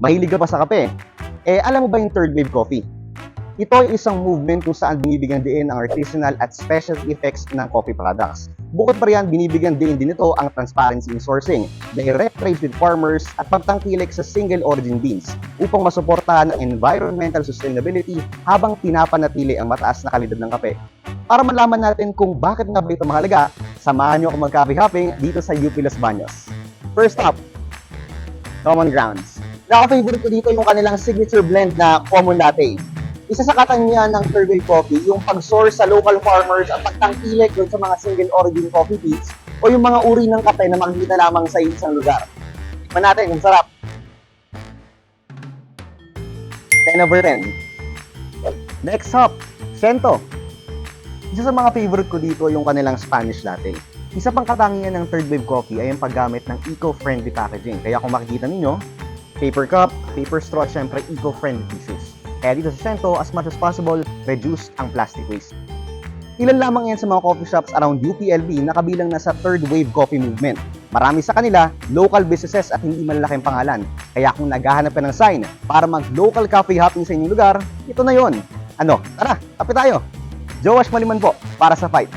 Mahilig ka pa sa kape? Eh, alam mo ba yung third wave coffee? Ito ay isang movement kung saan binibigyan diin ang artisanal at specialty effects ng coffee products. Bukod pa riyan, binibigyan din din ito ang transparency in sourcing, direct trades with farmers at pagtangkilik sa single origin beans upang masuportahan ang environmental sustainability habang pinapanatili ang mataas na kalidad ng kape. Para malaman natin kung bakit nga ba ito mahalaga, samahan niyo ako mag-coffee hopping dito sa UP Los Baños. First up, Common Grounds. Naka-favorite ko dito yung kanilang signature blend na Common Latte. Isa sa katangian ng wave coffee, yung pag-source sa local farmers at pagtangkilik doon sa mga single origin coffee beans o yung mga uri ng kape na makikita lamang sa isang lugar. Tikman natin kung sarap. 10 over 10. Next up, Sento. Isa sa mga favorite ko dito yung kanilang Spanish latte. Isa pang katangian ng third wave coffee ay ang paggamit ng eco-friendly packaging. Kaya kung makikita ninyo, paper cup, paper straw, syempre eco-friendly tissues. Kaya dito sa Sento, as much as possible, reduce ang plastic waste. Ilan lamang yan sa mga coffee shops around UPLB na kabilang na sa third wave coffee movement. Marami sa kanila, local businesses at hindi malalaking pangalan. Kaya kung naghahanap ka ng sign para mag-local coffee hopping sa inyong lugar, ito na yon. Ano, tara, kape tayo! Joash Maliman po, para sa Fight.